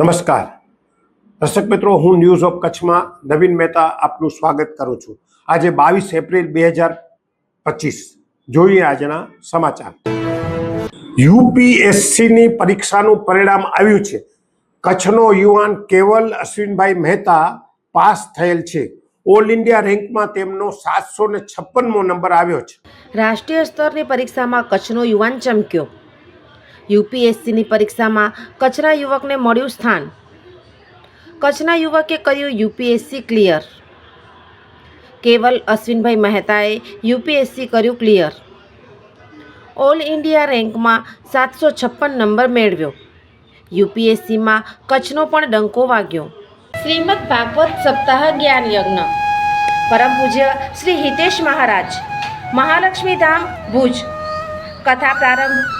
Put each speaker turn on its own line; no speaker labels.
નમસ્કાર. દર્શક મિત્રો, હું ન્યૂઝ ઓફ કચ્છમાં નવીન મહેતા આપનું સ્વાગત કરું છું. આજે બાવીસ એપ્રિલ બે હજાર પચીસ. જોઈએ આજના સમાચાર. યુપીએસસીની પરીક્ષાનું પરિણામ આવ્યું છે. કચ્છનો યુવાન કેવલ અશ્વિનભાઈ મહેતા પાસ થયેલ છે. ઓલ ઇન્ડિયા રેન્કમાં તેમનો સાતસો ને છપ્પનમો નંબર આવ્યો છે.
રાષ્ટ્રીય સ્તરની પરીક્ષામાં કચ્છનો યુવાન ચમક્યો. યુપીએસસીની પરીક્ષામાં કચ્છના યુવકને મળ્યું સ્થાન. કચ્છના યુવકે કર્યું યુપીએસસી ક્લિયર. કેવલ અશ્વિનભાઈ મહેતાએ યુપીએસસી કર્યું ક્લિયર. ઓલ ઇન્ડિયા રેન્કમાં સાતસો છપ્પન નંબર મેળવ્યો. યુપીએસસીમાં કચ્છનો પણ ડંકો વાગ્યો. શ્રીમદ ભાગવત સપ્તાહ જ્ઞાન યજ્ઞ. પરમ પૂજ્ય શ્રી હિતેશ મહારાજ. મહાલક્ષ્મી ધામ, ભુજ. કથા પ્રારંભ